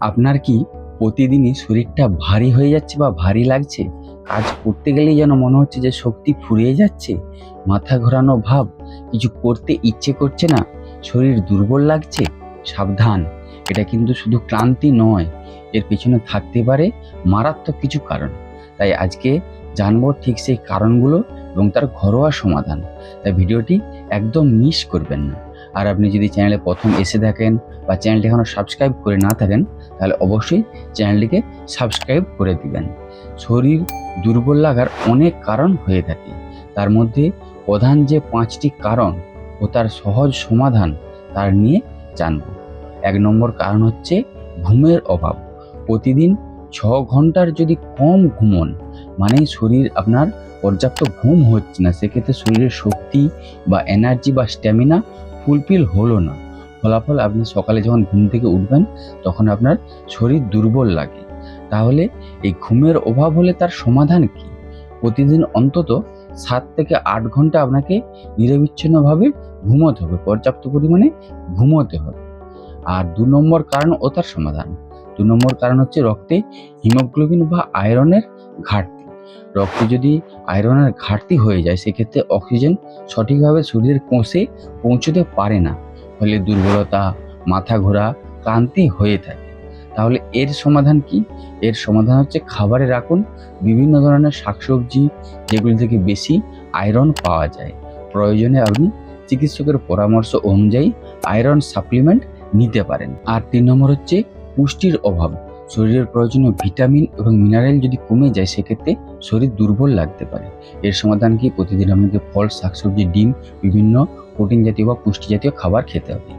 আপনার কি প্রতিদিনই শরীরটা ভারী হয়ে যাচ্ছে বা ভারী লাগছে? কাজ করতে গেলেই যেন মনে হচ্ছে যে শক্তি ফুরিয়ে যাচ্ছে। মাথা ঘোরানো ভাব, কিছু করতে ইচ্ছে করছে না, শরীর দুর্বল লাগছে, সাবধান। এটা কিন্তু শুধু ক্লান্তি নয়, এর পেছনে থাকতে পারে মারাত্মক কিছু কারণ। তাই আজকে জানব ঠিক সেই কারণগুলো এবং তার ঘরোয়া সমাধান। তাই ভিডিওটি একদম মিস করবেন না। আর আপনি যদি চ্যানেলে প্রথম এসে থাকেন বা চ্যানেলটি এখনও সাবস্ক্রাইব করে না থাকেন, তাহলে অবশ্যই চ্যানেলটিকে সাবস্ক্রাইব করে দিবেন। শরীর দুর্বল লাগার অনেক কারণ হয়ে থাকে। তার মধ্যে প্রধান যে পাঁচটি কারণ ও তার সহজ সমাধান তার নিয়ে জানব। এক নম্বর কারণ হচ্ছে ঘুমের অভাব। প্রতিদিন ছ ঘণ্টার যদি কম ঘুমন মানে শরীর আপনার পর্যাপ্ত ঘুম হচ্ছে না। সেক্ষেত্রে শরীরের শক্তি বা এনার্জি বা স্ট্যামিনা ফুলফিল হলো না। ফলাফল আপনি সকালে যখন ঘুম থেকে উঠবেন, তখন আপনার শরীর দুর্বল লাগে। তাহলে এই ঘুমের অভাব হলে তার সমাধান কি? প্রতিদিন অন্তত সাত থেকে আট ঘণ্টা আপনাকে নিরবিচ্ছিন্নভাবে ঘুমোতে হবে, পর্যাপ্ত পরিমাণে ঘুমোতে হবে। আর দু নম্বর কারণ ও তার সমাধান। দু নম্বর কারণ হচ্ছে রক্তে হিমোগ্লোবিন বা আয়রনের ঘাটতি। রক্তে যদি আয়রনের ঘাটতি হয়ে যায়, সেক্ষেত্রে অক্সিজেন সঠিকভাবে শরীরের কোষে পৌঁছতে পারে না। ফলে দুর্বলতা, মাথা ঘোরা, ক্লান্তি হয়ে থাকে। তাহলে এর সমাধান কি? এর সমাধান হচ্ছে খাবারে রাখুন। বিভিন্ন ধরনের শাকসবজি, যেগুলি থেকে বেশি আয়রন পাওয়া যায়। প্রয়োজনে আপনি চিকিৎসকের পরামর্শ অনুযায়ী আয়রন সাপ্লিমেন্ট নিতে পারেন। আর তিন নম্বর হচ্ছে পুষ্টির অভাব। শরীরের প্রয়োজনীয় ভিটামিন এবং মিনারেল যদি কমে যায়, সেক্ষেত্রে শরীর দুর্বল লাগতে পারে। এর সমাধান কি? প্রতিদিন আপনাকে ফল, শাকসবজি, ডিম, বিভিন্ন প্রোটিন জাতীয় বা পুষ্টি জাতীয় খাবার খেতে হবে।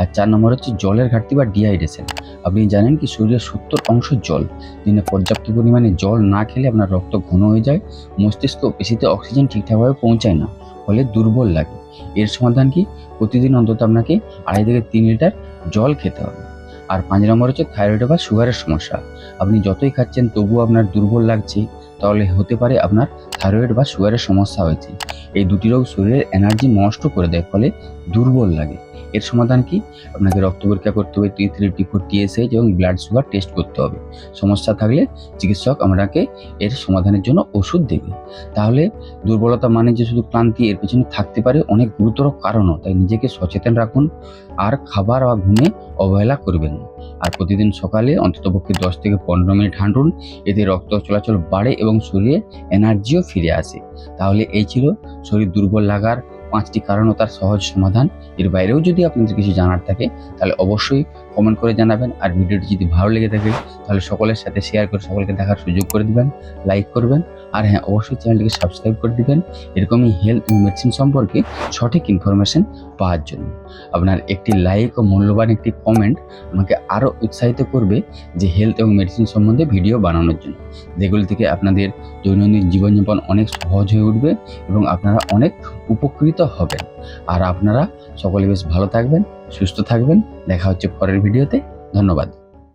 আর চার নম্বর হচ্ছে জলের ঘাটতি বা ডিহাইড্রেশন আপনি জানেন কি, শরীরের সত্তর অংশ জল। দিনে পর্যাপ্ত পরিমাণে জল না খেলে আপনার রক্ত ঘন হয়ে যায়, মস্তিষ্ক পেশিতে অক্সিজেন ঠিকঠাকভাবে পৌঁছায় না, ফলে দুর্বল লাগে। এর সমাধান কি? প্রতিদিন অন্তত আপনাকে আড়াই থেকে তিন লিটার জল খেতে হবে। আর পাঁচ নম্বর হচ্ছে থাইরয়েড বা সুগারের সমস্যা। আপনি যতই খাচ্ছেন, তবুও আপনার দুর্বল লাগছে। তাহলে হতে পারে আপনার থাইরয়েড বা সুগারের সমস্যা হয়েছে। এই দুটি রোগ শরীরের এনার্জি নষ্ট করে দেয়, ফলে দুর্বল লাগে। এর সমাধান কি? আপনাকে রক্ত পরীক্ষা করতে হবে T three T four TSH এবং ব্লাড সুগার টেস্ট করতে হবে। সমস্যা থাকলে চিকিৎসক আপনাকে এর সমাধানের জন্য ওষুধ দেবে। তাহলে দুর্বলতা মানে যে শুধু ক্লান্তি, এর পেছনে থাকতে পারে অনেক গুরুতর কারণও। তাই নিজেকে সচেতন রাখুন, আর খাবার বা ঘুমে অবহেলা করবেন না। আর প্রতিদিন সকালে অন্ততপক্ষে দশ থেকে পনেরো মিনিট হাঁটুন। এতে রক্ত চলাচল বাড়ে এবং শরীরে এনার্জিও ফিরে আসে। তাহলে এই ছিল শরীর দুর্বল লাগার পাঁচটি কারণ ও তার সহজ সমাধান। এর বাইরেও যদি আপনাদের কিছু জানার থাকে, তাহলে অবশ্যই কমেন্ট করে জানাবেন। আর ভিডিওটি যদি ভালো লেগে থাকে, তাহলে সকলের সাথে শেয়ার করে সকলকে দেখার সুযোগ করে দিবেন লাইক করবেন। আর হ্যাঁ অবশ্যই চ্যানেলটিকে সাবস্ক্রাইব করে দিবেন। এরকমই হেলথ মেডিসিন সম্পর্কে সঠিক ইনফরমেশন পাওয়ার জন্য। আপনার একটি লাইক ও মূল্যবান একটি কমেন্ট আমাকে আরও উৎসাহিত করবে যে হেলথ এবং মেডিসিন সম্বন্ধে ভিডিও বানানোর জন্য। যেগুলি থেকে আপনাদের দৈনন্দিন জীবনযাপন অনেক সহজ হয়ে উঠবে এবং আপনারা অনেক উপকৃত হবেন। আর আপনারা সকলে বেশ ভালো থাকবেন, সুস্থ থাকবেন। দেখা হচ্ছে পরের ভিডিওতে। ধন্যবাদ।